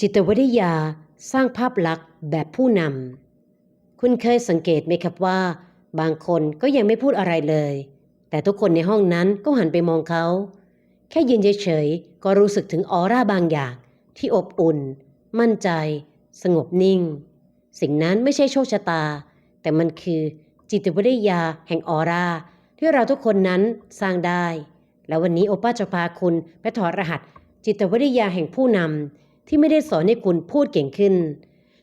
จิตวิทยาสร้างภาพลักษณ์แบบผู้นำ คุณเคยสังเกตไหมครับว่า บางคนก็ยังไม่พูดอะไรเลย แต่ทุกคนในห้องนั้นก็หันไปมองเขา แค่ยืนเฉยๆ ก็รู้สึกถึงออร่าบางอย่างที่อบอุ่น มั่นใจ สงบนิ่ง สิ่งนั้นไม่ใช่โชคชะตา แต่มันคือจิตวิทยาแห่งออร่าที่เราทุกคนนั้นสร้างได้ และวันนี้โอป้าจะพาคุณไปถอดรหัส จิตวิทยาแห่งผู้นำ ที่ไม่ได้สอนให้คุณพูดเก่งขึ้น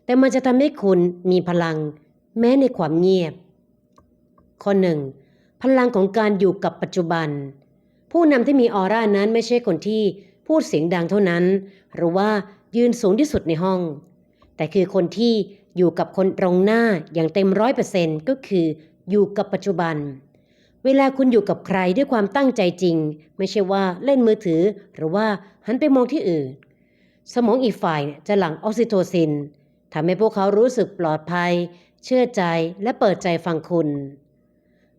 แต่มันจะทำให้คุณมีพลัง แม้ในความเงียบ ข้อหนึ่งพลังของการอยู่กับปัจจุบัน ผู้นำที่มีออร่านั้นไม่ใช่คนที่พูดเสียงดังเท่านั้น หรือว่ายืนสูงที่สุดในห้อง แต่คือคนที่อยู่กับคนตรงหน้าอย่างเต็มร้อยเปอร์เซ็นต์ก็คืออยู่กับปัจจุบัน เวลาคุณอยู่กับใครด้วยความตั้งใจจริง ไม่ใช่ว่าเล่นมือถือ หรือว่าหันไปมองที่อื่น สมองอีกฝ่ายเนี่ยจะหลั่งออกซิโทซินทำให้พวกเขารู้สึกปลอดภัย เชื่อใจและเปิดใจฟังคุณ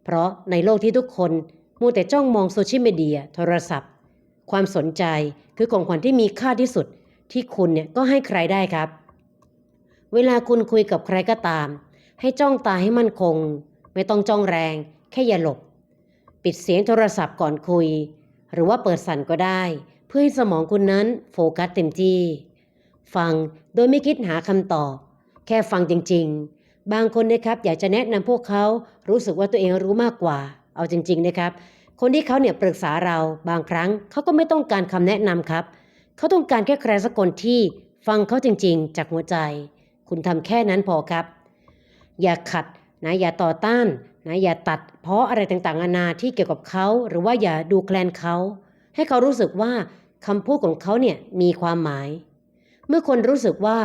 เพราะในโลกที่ทุกคนมัวแต่จ้องมองโซเชียลมีเดียโทรศัพท์ ความสนใจคือของขวัญที่มีค่าที่สุดที่คุณเนี่ยก็ให้ใครได้ครับ เวลาคุณคุยกับใครก็ตาม ให้จ้องตาให้มั่นคง ไม่ต้องจ้องแรง แค่อย่าหลบ ปิดเสียงโทรศัพท์ก่อนคุย หรือว่าเปิดสั่นก็ได้ พื่อให้สมองคุณนั้นโฟกัสเต็มที่ ฟังโดยไม่คิดหาคำตอบ แค่ฟังจริง ๆ บางคนนะครับอยากจะแนะนำพวกเขารู้สึกว่าตัวเองรู้มากกว่า เอาจริง ๆ นะครับ คนที่เขาเนี่ยปรึกษาเราบางครั้งเขาก็ไม่ต้องการคำแนะนำครับเขาต้องการแค่ใครสักคนที่ฟังเขาจริง ๆ จากหัวใจ คุณทำแค่นั้นพอครับ อย่าขัดนะอย่าต่อต้านนะอย่าตัดเพราะอะไรต่างๆนานาที่เกี่ยวกับเขา หรือว่าอย่าดูแคลนเขา ให้เขารู้สึกว่า คำพูดของเขาเนี่ยมีความหมาย เมื่อคนรู้สึกว่า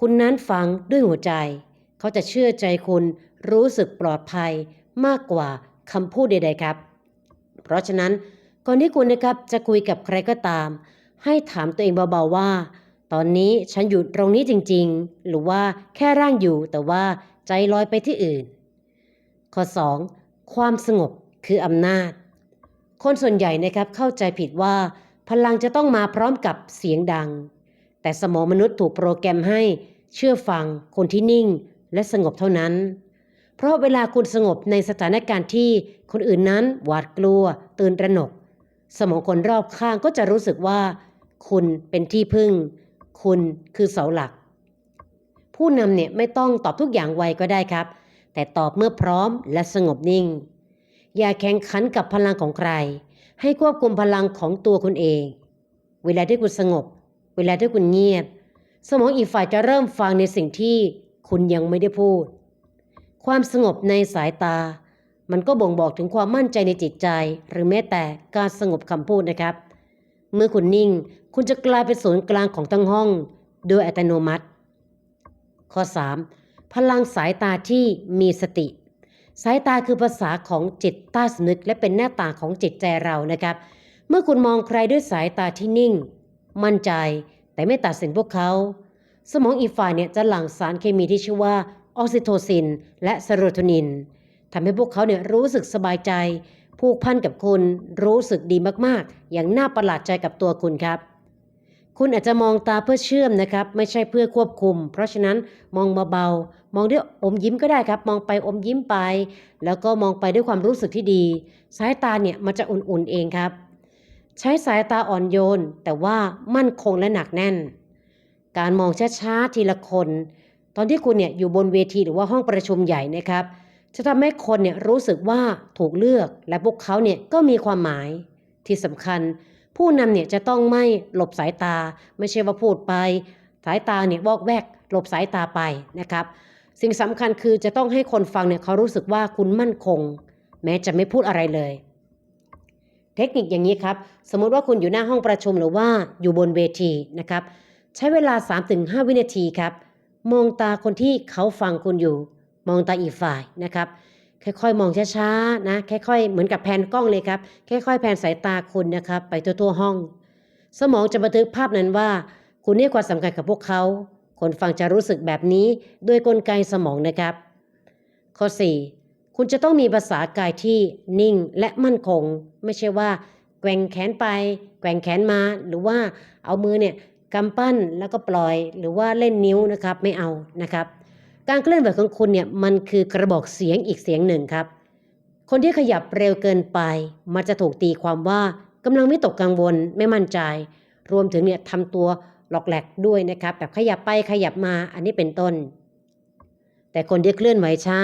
คุณนั้นฟังด้วยหัวใจ เขาจะเชื่อใจคุณรู้สึกปลอดภัยมากกว่าคำพูดใด ๆครับ เพราะฉะนั้นก่อนที่คุณนะครับจะคุยกับใครก็ตาม ให้ถามตัวเองเบาๆว่า ตอนนี้ฉันอยู่ตรงนี้จริงๆ หรือว่าแค่ร่างอยู่แต่ว่าใจลอยไปที่อื่น ข้อ 2. ความสงบคืออำนาจ คนส่วนใหญ่นะครับเข้าใจผิดว่า พลังจะต้องมาพร้อมกับเสียงดัง แต่สมองมนุษย์ถูกโปรแกรมให้เชื่อฟังคนที่นิ่งและสงบเท่านั้น เพราะเวลาคุณสงบในสถานการณ์ที่คนอื่นนั้นหวาดกลัว ตื่นตระหนก สมองคนรอบข้างก็จะรู้สึกว่า คุณเป็นที่พึ่ง คุณคือเสาหลัก ผู้นำเนี่ยไม่ต้องตอบทุกอย่างไวก็ได้ครับ แต่ตอบเมื่อพร้อมและสงบนิ่ง อย่าแข่งขันกับพลังของใคร ให้ควบคุมพลังของตัวคุณเอง เวลาที่คุณสงบ เวลาที่คุณเงียบ สมองอีกฝ่ายจะเริ่มฟังในสิ่งที่คุณยังไม่ได้พูด ความสงบในสายตา มันก็บ่งบอกถึงความมั่นใจในจิตใจ หรือแม้แต่การสงบคำพูดนะครับ เมื่อคุณนิ่ง คุณจะกลายเป็นศูนย์กลางของทั้งห้อง โดยอัตโนมัติ ข้อ 3. พลังสายตาที่มีสติ สายตาคือภาษาของจิตใต้สำนึกและเป็นหน้าต่างของจิตใจเรานะครับ เมื่อคุณมองใครด้วยสายตาที่นิ่ง มั่นใจ แต่ไม่ตัดสินพวกเขา สมองอีกฝ่ายเนี่ยจะหลั่งสารเคมีที่ชื่อว่าออกซิโทซิน และเซโรโทนินทำให้พวกเขาเนี่ยรู้สึกสบายใจ ผูกพันกับคุณ รู้สึกดีมากๆ อย่างน่าประหลาดใจกับตัวคุณครับ คุณอาจจะมองตาเพื่อเชื่อมนะครับ ไม่ใช่เพื่อควบคุม เพราะฉะนั้นมองเบาๆ มองด้วยอมยิ้มก็ได้ครับ มองไปอมยิ้มไป แล้วก็มองไปด้วยความรู้สึกที่ดี สายตาเนี่ยมันจะอุ่นๆเองครับ ใช้สายตาอ่อนโยน แต่ว่ามั่นคงและหนักแน่น การมองช้าๆทีละคน ตอนที่คุณเนี่ยอยู่บนเวทีหรือว่าห้องประชุมใหญ่นะครับ จะทำให้คนเนี่ยรู้สึกว่าถูกเลือก และพวกเขาเนี่ยก็มีความหมายที่สำคัญ ผู้นำเนี่ยจะต้องไม่หลบสายตา ไม่ใช่ว่าพูดไป สายตาเนี่ยวอกแวก หลบสายตาไปนะครับ สิ่งสำคัญคือจะต้องให้คนฟังเนี่ยเขารู้สึกว่าคุณมั่นคง แม้จะไม่พูดอะไรเลย เทคนิคอย่างนี้ครับ สมมติว่าคุณอยู่หน้าห้องประชุมหรือว่าอยู่บนเวทีนะครับ ใช้เวลา 3-5 วินาทีครับ มองตาคนที่เขาฟังคุณอยู่ มองตาอีกฝ่ายนะครับ ค่อยๆ มองช้าๆนะค่อยๆเหมือนกับแผนกล้องเลยครับค่อยๆแผนสายตาคุณนะครับ ไปทั่วๆห้อง สมองจะบันทึกภาพนั้นว่า คุณให้ความสำคัญกับพวกเขา คนฟังจะรู้สึกแบบนี้ด้วยกลไกสมองนะครับ ข้อ 4 คุณจะต้องมีภาษากายที่นิ่งและมั่นคง ไม่ใช่ว่า แกว่งแขนไป แกว่งแขนมา หรือว่าเอามือเนี่ยกำปั้นแล้วก็ปล่อย หรือว่าเล่นนิ้วนะครับไม่เอานะครับ การเคลื่อนไหวของคุณเนี่ยมันคือกระบอกเสียงอีกเสียงหนึ่งครับ คนที่ขยับเร็วเกินไป มันจะถูกตีความว่ากำลังไม่ตกกังวลไม่มั่นใจ รวมถึงเนี่ยทำตัวหลอกแหลกด้วยนะครับ แบบขยับไปขยับมาอันนี้เป็นต้น แต่คนที่เคลื่อนไหวช้า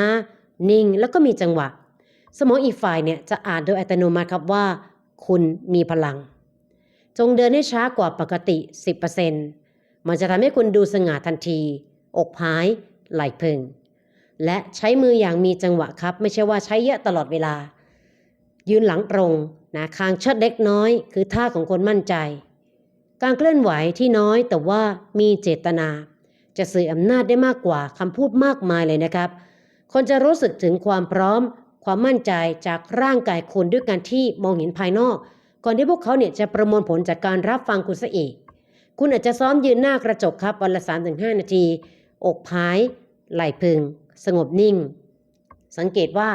นิ่งแล้วก็มีจังหวะ สมองอีกฝ่ายเนี่ยจะอ่านโดยอัตโนมัติครับว่า คุณมีพลัง จงเดินให้ช้ากว่าปกติ 10%มันจะทำให้คุณดูสง่าทันที อกพาย ไหลพึง และใช้มืออย่างมีจังหวะครับ ไม่ใช่ว่าใช้เยอะตลอดเวลา ยืนหลังตรงนะคางเชิดเล็กน้อย คือท่าของคนมั่นใจ การเคลื่อนไหวที่น้อยแต่ว่ามีเจตนา จะสื่ออำนาจได้มากกว่าคำพูดมากมายเลยนะครับ คนจะรู้สึกถึงความพร้อม ความมั่นใจจากร่างกายคุณด้วยการที่มองเห็นภายนอก ก่อนที่พวกเขาเนี่ยจะประมวลผลจากการรับฟังคุณซะอีกคุณอาจจะซ้อมยืนหน้ากระจกครับวันละ3-5 นาที อกพาย ไหลพึง สงบนิ่ง สังเกตว่า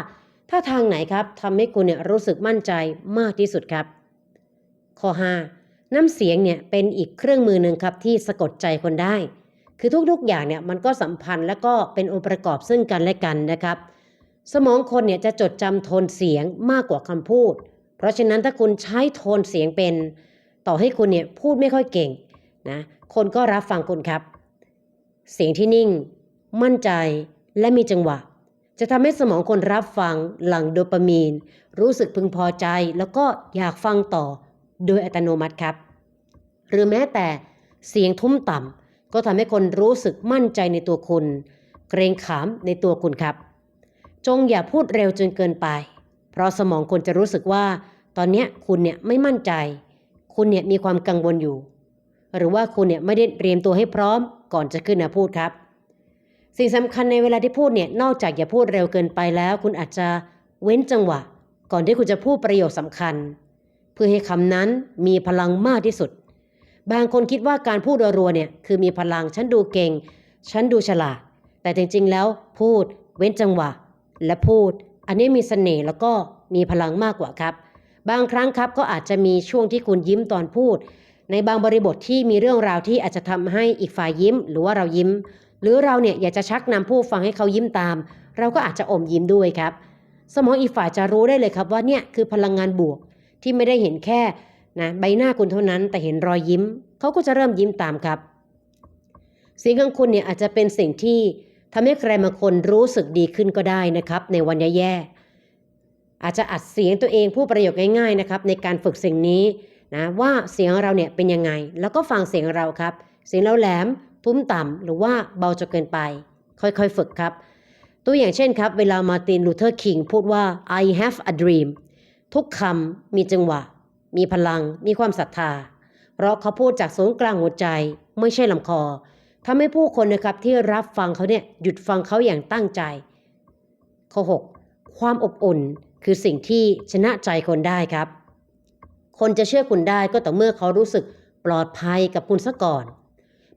ถ้าทางไหนครับทำให้คุณเนี่ยรู้สึกมั่นใจมากที่สุดครับ ข้อ 5 น้ำเสียงเนี่ยเป็นอีกเครื่องมือหนึ่งครับที่สะกดใจคนได้ คือทุกๆอย่างเนี่ยมันก็สัมพันธ์และก็เป็นองค์ประกอบซึ่งกันและกันนะครับ สมองคนเนี่ยจะจดจำโทนเสียงมากกว่าคำพูด เพราะฉะนั้นถ้าคุณใช้โทนเสียงเป็น ต่อให้คุณเนี่ยพูดไม่ค่อยเก่งนะคนก็รับฟังคุณครับ เสียงที่นิ่ง มั่นใจและมีจังหวะ จะทำให้สมองคนรับฟังหลั่งโดปามีน รู้สึกพึงพอใจแล้วก็อยากฟังต่อโดยอัตโนมัติครับ หรือแม้แต่เสียงทุ้มต่ำก็ทำให้คนรู้สึกมั่นใจในตัวคุณ เกรงขามในตัวคุณครับ จงอย่าพูดเร็วจนเกินไป เพราะสมองคนจะรู้สึกว่า ตอนนี้คุณเนี่ยไม่มั่นใจ คุณเนี่ยมีความกังวลอยู่ หรือว่าคุณเนี่ยไม่ได้เตรียมตัวให้พร้อม ก่อนจะขึ้นมาพูดครับ สิ่งสำคัญในเวลาที่พูดเนี่ยนอกจากอย่าพูดเร็วเกินไปแล้ว คุณอาจจะเว้นจังหวะ ก่อนที่คุณจะพูดประโยคสำคัญ เพื่อให้คำนั้นมีพลังมากที่สุด บางคนคิดว่าการพูดรัวๆเนี่ยคือมีพลังฉันดูเก่งฉันดูฉลาด แต่จริงๆแล้วพูดเว้นจังหวะ และพูด อันนี้มีเสน่ห์แล้วก็มีพลังมากกว่าครับ บางครั้งครับก็อาจจะมีช่วงที่คุณยิ้มตอนพูด ในบางบริบทที่มีเรื่องราวที่อาจจะทำให้อีกฝ่ายยิ้ม หรือว่าเรายิ้ม หรือเราเนี่ยอยากจะชักนำผู้ฟังให้เขายิ้มตาม เราก็อาจจะอมยิ้มด้วยครับ สมองอีกฝ่ายจะรู้ได้เลยครับว่าเนี่ยคือพลังงานบวกที่ไม่ได้เห็นแค่นะใบหน้าคุณเท่านั้นแต่เห็นรอยยิ้ม เขาก็จะเริ่มยิ้มตามครับเสียงของคุณเนี่ยอาจจะเป็นสิ่งที่ทำให้ใครบางคนรู้สึกดีขึ้นก็ได้นะครับ ในวันแย่ๆอาจจะอัดเสียงตัวเองผู้ประโยคง่ายๆนะครับในการฝึกสิ่งนี้ นะว่าเสียงเราเนี่ยเป็นยังไง แล้วก็ฟังเสียงเราครับ เสียงเราแหลมทุ้มต่ำหรือว่าเบาจนเกินไป ค่อยๆฝึกครับ ตัวอย่างเช่นครับ เวลามาร์ตินลูเทอร์คิงพูดว่า I have a dream ทุกคำมีจังหวะ มีพลัง มีความศรัทธา เพราะเขาพูดจากศูนย์กลางหัวใจไม่ใช่ลำคอทำให้ผู้คนนะครับที่รับฟังเขาเนี่ยหยุดฟังเขาอย่างตั้งใจ ข้อ 6 ความอบอุ่นคือสิ่งที่ชนะใจคนได้ครับ คนจะเชื่อคุณได้ก็ต่อเมื่อเขารู้สึกปลอดภัยกับคุณซะก่อน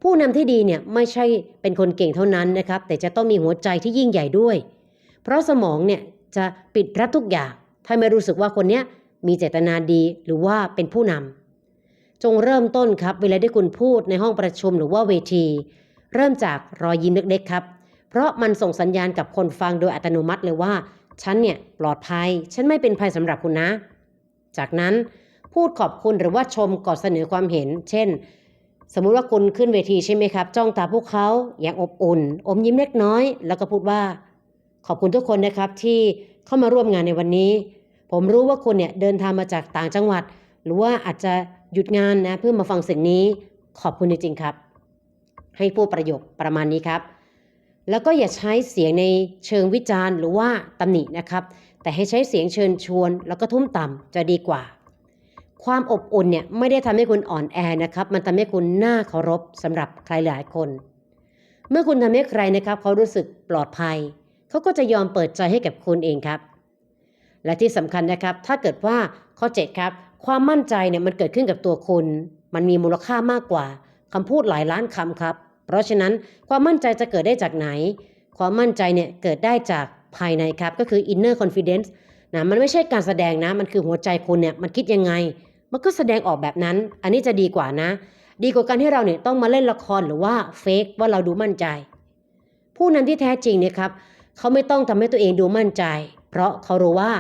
ผู้นำที่ดีเนี่ยไม่ใช่เป็นคนเก่งเท่านั้นนะครับ แต่จะต้องมีหัวใจที่ยิ่งใหญ่ด้วย เพราะสมองเนี่ยจะปิดรับทุกอย่าง ถ้าไม่รู้สึกว่าคนเนี้ยมีเจตนาดีหรือว่าเป็นผู้นำจงเริ่มต้นครับเวลาที่คุณพูดในห้องประชุมหรือว่าเวที เริ่มจากรอยยิ้มเล็กๆครับ เพราะมันส่งสัญญาณกับคนฟังโดยอัตโนมัติเลยว่าฉันเนี่ยปลอดภัย ฉันไม่เป็นภัยสำหรับคุณนะ จากนั้น พูดขอบคุณหรือว่าชมก่อนเสนอความเห็น เช่น สมมุติว่าคุณขึ้นเวทีใช่ไหมครับ จ้องตาพวกเขาอย่างอบอุ่น อมยิ้มเล็กน้อย แล้วก็พูดว่า ขอบคุณทุกคนนะครับที่เข้ามาร่วมงานในวันนี้ ผมรู้ว่าคุณเนี่ยเดินทางมาจากต่างจังหวัด หรือว่าอาจจะหยุดงานนะเพื่อมาฟังสิ่งนี้ขอบคุณจริงๆครับ ให้พูดประโยคประมาณนี้ครับ แล้วก็อย่าใช้เสียงในเชิงวิจารณ์ หรือว่าตำหนินะครับ แต่ให้ใช้เสียงเชิญชวน แล้วก็ทุ่มต่ำจะดีกว่า ความอบอุ่นเนี่ยไม่ได้ทำให้คุณอ่อนแอนะครับ มันทำให้คุณน่าเคารพสำหรับใครหลายคน เมื่อคุณทำให้ใครนะครับ เขารู้สึกปลอดภัย เขาก็จะยอมเปิดใจให้กับคุณเองครับ และที่สำคัญนะครับ ถ้าเกิดว่าข้อ7ครับ ความมั่นใจเนี่ยมันเกิดขึ้นกับตัวคุณ มันมีมูลค่ามากกว่าคำพูดหลายล้านคำครับ เพราะฉะนั้นความมั่นใจจะเกิดได้จากไหน ความมั่นใจเนี่ยเกิดได้จากภายในครับ ก็คือ inner confidence นะมันไม่ใช่การแสดงนะ มันคือหัวใจคุณเนี่ยมันคิดยังไง มันก็แสดงออกแบบนั้น อันนี้จะดีกว่านะ ดีกว่าการที่เราเนี่ยต้องมาเล่นละครหรือว่าเฟกว่าเราดูมั่นใจ ผู้นำที่แท้จริงเนี่ยครับเขาไม่ต้องทำให้ตัวเองดูมั่นใจ เพราะเขารู้ว่า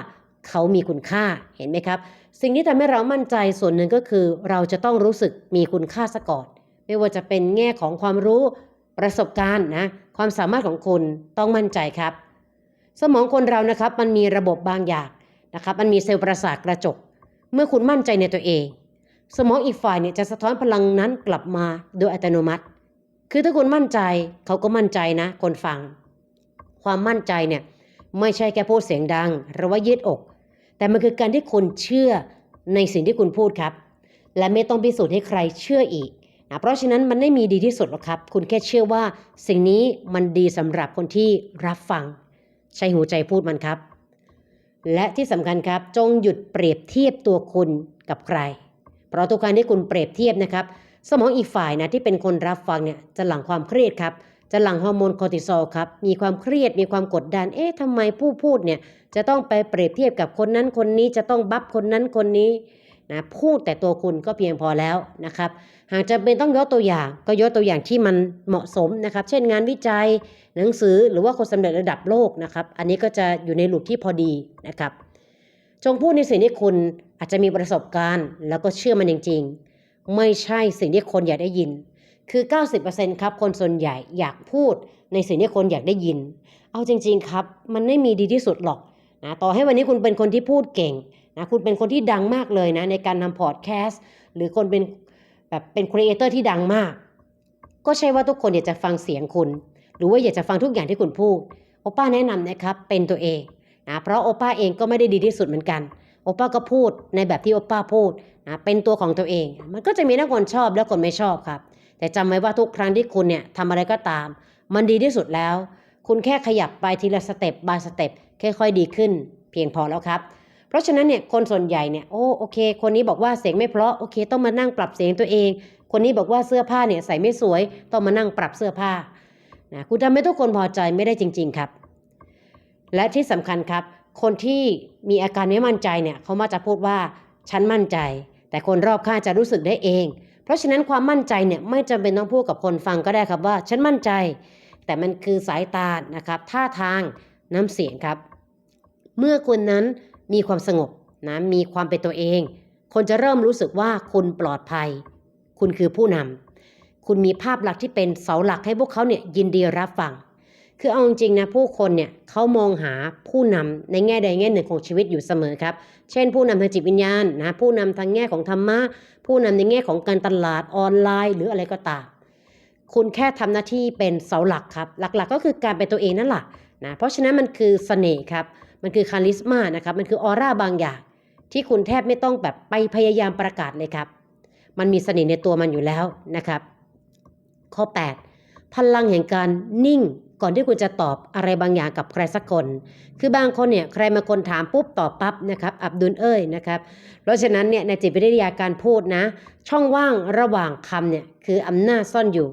เขามีคุณค่าเห็นไหมครับ สิ่งที่ทำให้เรามั่นใจส่วนหนึ่งก็คือ เราจะต้องรู้สึกมีคุณค่าซะก่อน ไม่ว่าจะเป็นแง่ของความรู้ประสบการณ์นะความสามารถของคุณต้องมั่นใจครับ สมองคนเรานะครับมันมีระบบบางอย่างนะครับ มันมีเซลล์ประสาทกระจก เมื่อคุณมั่นใจในตัวเอง สมองอีกฝ่ายเนี่ยจะสะท้อนพลังนั้นกลับมาโดยอัตโนมัติ คือถ้าคุณมั่นใจเขาก็มั่นใจนะ คนฟัง ความมั่นใจเนี่ยไม่ใช่แค่พูดเสียงดังหรือว่ายืดอก แต่มันคือการที่คุณเชื่อในสิ่งที่คุณพูดครับ และไม่ต้องพิสูจน์ให้ใครเชื่ออีกนะเพราะฉะนั้นมันไม่มีดีที่สุดหรอกครับ คุณแค่เชื่อว่าสิ่งนี้มันดีสำหรับคนที่รับฟัง ใช้หัวใจพูดมันครับ และที่สำคัญครับจงหยุดเปรียบเทียบตัวคุณกับใคร เพราะทุกครั้งที่คุณเปรียบเทียบนะครับ สมองอีกฝ่ายนะที่เป็นคนรับฟังเนี่ยจะหลั่งความเครียดครับจะหลั่งฮอร์โมนคอร์ติซอลครับ มีความเครียด มีความกดดัน เอ๊ะทำไมผู้พูดเนี่ยจะต้องไปเปรียบเทียบกับคนนั้นคนนี้ จะต้องบัฟคนนั้นคนนี้ นะพูดแต่ตัวคุณก็เพียงพอแล้วนะครับ หากจะเป็นต้องยกตัวอย่างก็ยกตัวอย่างที่มันเหมาะสมนะครับ เช่นงานวิจัยหนังสือหรือว่าคนสำเร็จระดับโลกนะครับ อันนี้ก็จะอยู่ในหลุมที่พอดีนะครับ จงพูดในสิ่งที่คุณอาจจะมีประสบการณ์ แล้วก็เชื่อมันจริงๆ ไม่ใช่สิ่งที่คนอยากได้ยิน คือ 90%ครับคนส่วนใหญ่อยากพูดในสิ่งที่คนอยากได้ยิน เอาจริง ๆครับ มันไม่มีดีที่สุดหรอกนะต่อให้วันนี้คุณเป็นคนที่พูดเก่ง นะคุณเป็นคนที่ดังมากเลยนะในการทำพอดแคสต์หรือคนเป็นแบบเป็นครีเอเตอร์ที่ดังมาก ก็ใช่ว่าทุกคนอยากจะฟังเสียงคุณ หรือว่าอยากจะฟังทุกอย่างที่คุณพูดโอป้าแนะนำนะครับเป็นตัวเองนะเพราะโอป้าเองก็ไม่ได้ดีที่สุดเหมือนกันโอป้าก็พูดในแบบที่โอป้าพูดนะเป็นตัวของตัวเอง มันก็จะมีทั้งคนชอบและคนไม่ชอบครับ แต่จำไว้ว่าทุกครั้งที่คุณเนี่ยทำอะไรก็ตาม มันดีที่สุดแล้ว คุณแค่ขยับไปทีละสเต็ปบายสเต็ปค่อยๆดีขึ้น เพียงพอแล้วครับ เพราะฉะนั้นเนี่ยคนส่วนใหญ่เนี่ยโอ้โอเค คนนี้บอกว่าเสียงไม่เพราะโอเค ต้องมานั่งปรับเสียงตัวเอง คนนี้บอกว่าเสื้อผ้าเนี่ยใส่ไม่สวย ต้องมานั่งปรับเสื้อผ้านะคุณทำให้ทุกคนพอใจไม่ได้จริง ๆครับ และที่สำคัญครับ คนที่มีอาการไม่มั่นใจเนี่ยเขามาจะพูดว่าฉันมั่นใจ แต่คนรอบข้างจะรู้สึกได้เอง เพราะฉะนั้นความมั่นใจเนี่ยไม่จำเป็นต้องพูดกับคนฟังก็ได้ครับว่า ฉันมั่นใจ แต่มันคือสายตานะครับท่าทางน้ำเสียงครับ เมื่อคุณนั้น มีความสงบนะมีความเป็นตัวเอง คนจะเริ่มรู้สึกว่าคุณปลอดภัย คุณคือผู้นำคุณมีภาพลักษณ์ที่เป็นเสาหลักให้พวกเขาเนี่ยยินดีรับฟัง คือเอาจริงๆนะผู้คนเนี่ยเขามองหาผู้นำในแง่ใดแง่หนึ่งของชีวิตอยู่เสมอครับ เช่น ผู้นำทางจิตวิญญาณนะผู้นำทางแง่ของธรรมะผู้นำในแง่ของการตลาดออนไลน์ หรืออะไรก็ตามคุณแค่ทำหน้าที่เป็นเสาหลักครับ หลักๆ ก็คือการเป็นตัวเองนั่นแหละนะเพราะฉะนั้นมันคือเสน่ห์ครับ มันคือคาลิสมานะครับมันคือออร่าบางอย่าง ที่คุณแทบไม่ต้องแบบไปพยายามประกาศเลยครับ มันมีเสน่ห์ในตัวมันอยู่แล้วนะครับ ข้อ 8 พลังแห่งการนิ่งก่อนที่คุณจะตอบอะไรบางอย่างกับใครสักคน คือบางคนเนี่ยใครมาคนถามปุ๊บตอบปั๊บนะครับอับดุลเอ้ยนะครับ เพราะฉะนั้นเนี่ยในจิตวิทยาการพูดนะ ช่องว่างระหว่างคำเนี่ยคืออำนาจซ่อนอยู่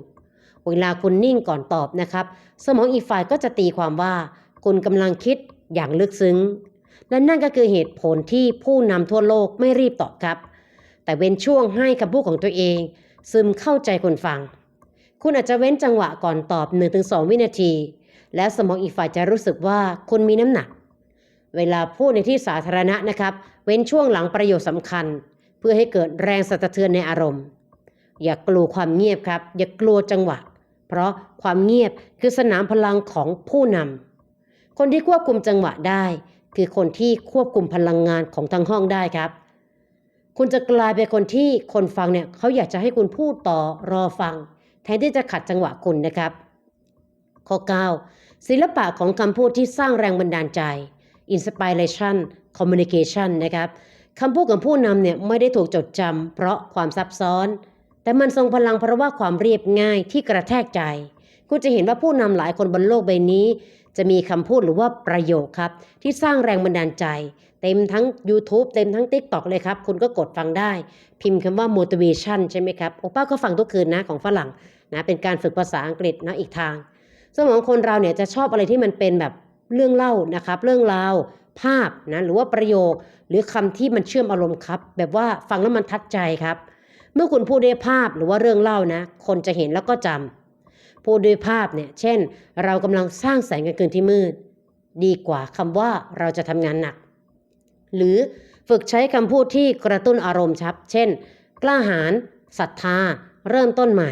เวลาคุณนิ่งก่อนตอบนะครับ สมองอีกฝ่ายก็จะตีความว่า คุณกำลังคิด อย่างลึกซึ้ง และนั่นก็คือเหตุผลที่ผู้นำทั่วโลกไม่รีบตอบครับ แต่เว้นช่วงให้คำพูดของตัวเอง ซึมเข้าใจคนฟัง คุณอาจจะเว้นจังหวะก่อนตอบ 1-2 วินาที แล้วสมองอีกฝ่ายจะรู้สึกว่าคุณมีน้ำหนัก เวลาพูดในที่สาธารณะนะครับ เว้นช่วงหลังประโยชน์สำคัญ เพื่อให้เกิดแรงสะเทือนในอารมณ์ อย่ากลัวความเงียบครับ อย่ากลัวจังหวะ เพราะความเงียบคือสนามพลังของผู้นำ คนที่ควบคุมจังหวะได้ คือคนที่ควบคุมพลังงานของทั้งห้องได้ครับ คุณจะกลายเป็นคนที่คนฟังเนี่ยเขาอยากจะให้คุณพูดต่อรอฟัง แทนที่จะขัดจังหวะคุณนะครับ ข้อ 9 ศิลปะของคำพูดที่สร้างแรงบันดาลใจ inspiration communication นะครับคำพูดของผู้นำเนี่ยไม่ได้ถูกจดจำเพราะความซับซ้อน แต่มันทรงพลังเพราะว่าความเรียบง่ายที่กระแทกใจ คุณจะเห็นว่าผู้นำหลายคนบนโลกใบนี้ จะมีคำพูดหรือว่าประโยคครับ ที่สร้างแรงบันดาลใจ เต็มทั้ง YouTube เต็มทั้ง TikTok เลยครับ คุณก็กดฟังได้ พิมพ์คำว่า motivation ใช่ไหมครับ โอป้าก็ฟังทุกคืนนะของฝรั่งนะเป็นการฝึกภาษาอังกฤษนะอีกทาง สมองคนเราเนี่ยจะชอบอะไรที่มันเป็นแบบเรื่องเล่านะครับ เรื่องราวภาพนะหรือว่าประโยค หรือคำที่มันเชื่อมอารมณ์ครับ แบบว่าฟังแล้วมันทัดใจครับ เมื่อคุณพูดด้วยภาพหรือว่าเรื่องเล่านะ คนจะเห็นแล้วก็จำ พูดด้วยภาพเนี่ย เช่น เรากำลังสร้างแสงกลางคืนที่มืด ดีกว่าคำว่าเราจะทำงานหนัก หรือฝึกใช้คำพูดที่กระตุ้นอารมณ์ชับ เช่น กล้าหาญศรัทธา เริ่มต้นใหม่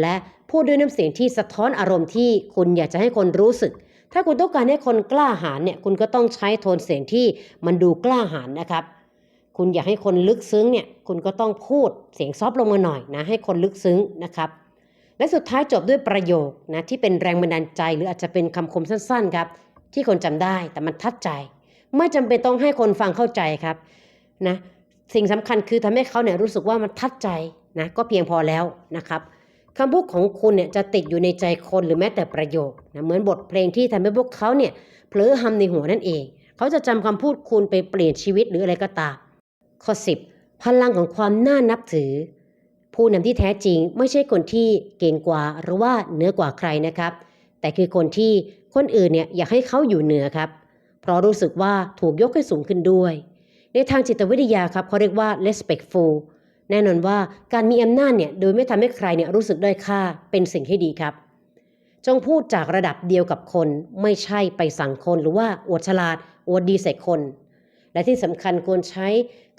และพูดด้วยน้ำเสียงที่สะท้อนอารมณ์ที่คุณอยากจะให้คนรู้สึก ถ้าคุณต้องการให้คนกล้าหาญเนี่ย คุณก็ต้องใช้โทนเสียงที่มันดูกล้าหาญนะครับ คุณอยากให้คนลึกซึ้งเนี่ย คุณก็ต้องพูดเสียงซอฟลงมาหน่อยนะ ให้คนลึกซึ้งนะครับ และสุดท้ายจบด้วยประโยคนะที่เป็นแรงบันดาลใจ หรืออาจจะเป็นคำคมสั้นๆครับที่คนจำได้แต่มันทัดใจ ไม่จำเป็นต้องให้คนฟังเข้าใจครับนะสิ่งสำคัญคือทำให้เขาเนี่ยรู้สึกว่ามันทัดใจนะก็เพียงพอแล้วนะครับคำพูดของคุณเนี่ยจะติดอยู่ในใจคนหรือแม้แต่ประโยคนะเหมือนบทเพลงที่ทำให้พวกเขาเนี่ยเผลอหำในหัวนั่นเอง เขาจะจำคำพูดคุณไปเปลี่ยนชีวิตหรืออะไรก็ตามข้อ 10 พลังของความน่านับถือ ผู้นำที่แท้จริงไม่ใช่คนที่เก่งกว่าหรือว่าเหนือกว่าใครนะครับ แต่คือคนที่คนอื่นเนี่ยอยากให้เขาอยู่เหนือครับ เพราะรู้สึกว่าถูกยกให้สูงขึ้นด้วย ในทางจิตวิทยาครับเขาเรียกว่า respectful แน่นอนว่าการมีอำนาจเนี่ยโดยไม่ทำให้ใครเนี่ยรู้สึกด้อยค่าเป็นสิ่งที่ดีครับ จงพูดจากระดับเดียวกับคนไม่ใช่ไปสั่งคนหรือว่าอวดฉลาดอวดดีใส่คน และที่สำคัญควรใช้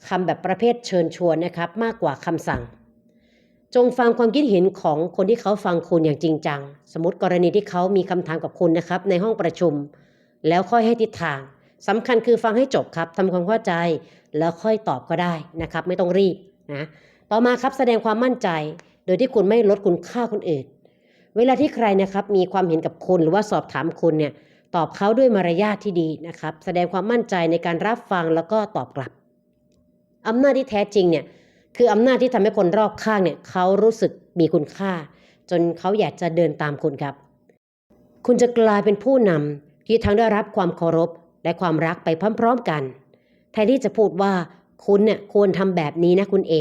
คำแบบประเภทเชิญชวนนะครับมากกว่าคำสั่ง จงฟังความคิดเห็นของคนที่เขาฟังคุณอย่างจริงจัง สมมติกรณีที่เขามีคำถามกับคุณนะครับ ในห้องประชุม แล้วค่อยให้ทิศทางสำคัญคือฟังให้จบครับทำความเข้าใจแล้วค่อยตอบก็ได้นะครับ ไม่ต้องรีบนะต่อมาครับแสดงความมั่นใจ โดยที่คุณไม่ลดคุณค่าคนอื่น เวลาที่ใครนะครับมีความเห็นกับคุณหรือว่าสอบถามคุณเนี่ยตอบเขาด้วยมารยาทที่ดีนะครับ แสดงความมั่นใจในการรับฟังแล้วก็ตอบกลับอำนาจที่แท้จริงเนี่ย คืออำนาจที่ทำให้คนรอบข้างเนี่ยเขารู้สึกมีคุณค่า จนเขาอยากจะเดินตามคุณครับ คุณจะกลายเป็นผู้นำที่ทั้งได้รับความเคารพและความรักไปพร้อมๆกัน แทนที่จะพูดว่าคุณเนี่ยควรทำแบบนี้นะคุณเอ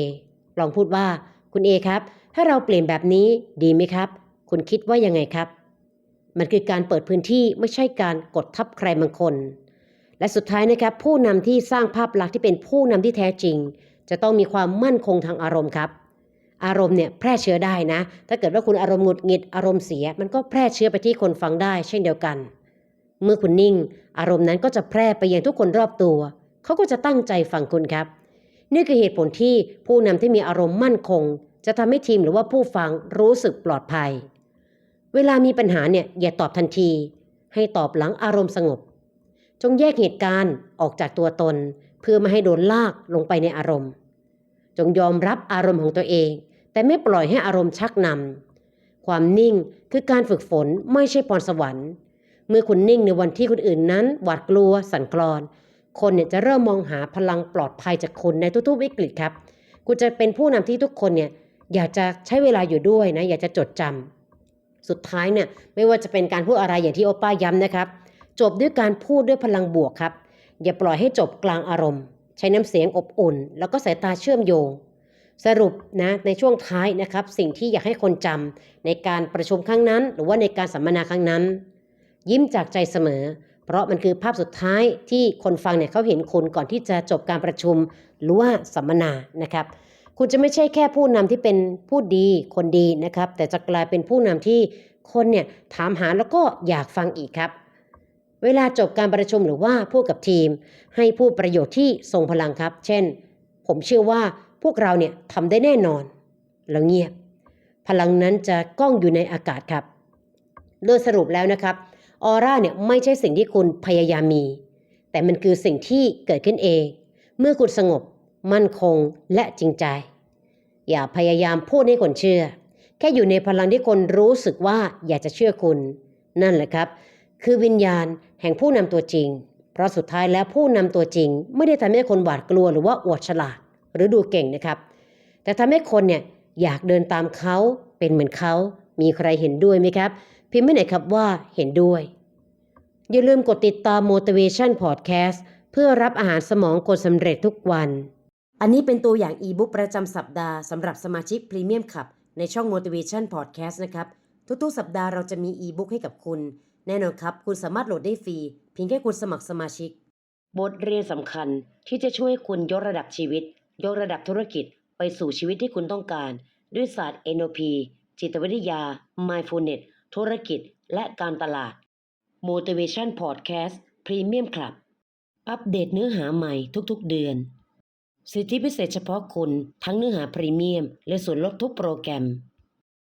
ลองพูดว่าคุณเอครับ ถ้าเราเปลี่ยนแบบนี้ดีไหมครับ คุณคิดว่ายังไงครับ มันคือการเปิดพื้นที่ไม่ใช่การกดทับใครบางคน และสุดท้ายนะครับผู้นำที่สร้างภาพลักษณ์ที่เป็นผู้นำที่แท้จริง จะต้องมีความมั่นคงทางอารมณ์ครับ อารมณ์เนี่ยแพร่เชื้อได้นะ ถ้าเกิดว่าคุณอารมณ์หงุดหงิดอารมณ์เสีย มันก็แพร่เชื้อไปที่คนฟังได้ เช่นเดียวกัน เมื่อคุณนิ่ง อารมณ์นั้นก็จะแพร่ไปยังทุกคนรอบตัว เขาก็จะตั้งใจฟังคุณครับ นี่คือเหตุผลที่ผู้นำที่มีอารมณ์มั่นคง จะทำให้ทีมหรือว่าผู้ฟังรู้สึกปลอดภัย เวลามีปัญหาเนี่ยอย่าตอบทันที ให้ตอบหลังอารมณ์สงบ จงแยกเหตุการณ์ออกจากตัวตน พื่อไม่ให้โดนลากลงไปในอารมณ์ จงยอมรับอารมณ์ของตัวเอง แต่ไม่ปล่อยให้อารมณ์ชักนำความนิ่งคือการฝึกฝนไม่ใช่พรสวรรค์ เมื่อคุณนิ่งในวันที่คนอื่นนั้น หวาดกลัว สั่นคลอน คนเนี่ยจะเริ่มมองหาพลังปลอดภัยจากคุณในทุกๆวิกฤตครับ คุณจะเป็นผู้นำที่ทุกคนเนี่ยอยากจะใช้เวลาอยู่ด้วยนะ อยากจะจดจำสุดท้ายเนี่ยไม่ว่าจะเป็นการพูดอะไรอย่างที่โอป้าย้ำนะครับ จบด้วยการพูดด้วยพลังบวกครับ อย่าปล่อยให้จบกลางอารมณ์ ใช้น้ำเสียงอบอุ่น แล้วก็สายตาเชื่อมโยง สรุปนะในช่วงท้ายนะครับ สิ่งที่อยากให้คนจำในการประชุมครั้งนั้น หรือว่าในการสัมมนาครั้งนั้น ยิ้มจากใจเสมอ เพราะมันคือภาพสุดท้ายที่คนฟังเนี่ยเขาเห็นคุณก่อนที่จะจบการประชุมหรือว่าสัมมนานะครับคุณจะไม่ใช่แค่ผู้นำที่เป็นผู้ดีคนดีนะครับ แต่จะกลายเป็นผู้นำที่คนเนี่ยถามหาแล้วก็อยากฟังอีกครับ เวลาจบการประชุมหรือว่าพูดกับทีม ให้พูดประโยชน์ที่ทรงพลังครับ เช่น ผมเชื่อว่าพวกเราเนี่ยทำได้แน่นอน แล้วเงียบ พลังนั้นจะก้องอยู่ในอากาศครับ โดยสรุปแล้วนะครับออร่าเนี่ยไม่ใช่สิ่งที่คุณพยายามมี แต่มันคือสิ่งที่เกิดขึ้นเอง เมื่อคุณสงบ มั่นคงและจริงใจ อย่าพยายามพูดให้คนเชื่อ แค่อยู่ในพลังที่คนรู้สึกว่าอยากจะเชื่อคุณ นั่นแหละครับ คือวิญญาณแห่งผู้นำตัวจริง เพราะสุดท้ายแล้วผู้นำตัวจริง ไม่ได้ทำให้คนหวาดกลัวหรือว่าอวดฉลาดหรือดูเก่งนะครับ แต่ทำให้คนเนี่ยอยากเดินตามเขาเป็นเหมือนเขา มีใครเห็นด้วยไหมครับ พิมพ์ไม่ไหนอยครับว่าเห็นด้วย อย่าลืมกดติดตาม motivation podcast เพื่อรับอาหารสมองคนสำเร็จทุกวัน อันนี้เป็นตัวอย่างอีบุ๊กประจำสัปดาห์สำหรับสมาชิกพรีเมียมขับในช่อง motivation podcast นะครับ ทุกๆ สัปดาห์เราจะมีอีบุ๊กให้กับคุณ แน่นอนครับ คุณสามารถโหลดได้ฟรีเพียงแค่คุณสมัครสมาชิก บทเรียนสำคัญที่จะช่วยคุณยกระดับชีวิต ยกระดับธุรกิจ ไปสู่ชีวิตที่คุณต้องการ ด้วยศาสตร์ NLP จิตวิทยา Mindfulness ธุรกิจ และการตลาด Motivation Podcast Premium Club อัปเดตเนื้อหาใหม่ทุกๆ เดือน สิทธิพิเศษเฉพาะคุณทั้งเนื้อหาพรีเมียม และส่วนลดทุกโปรแกรม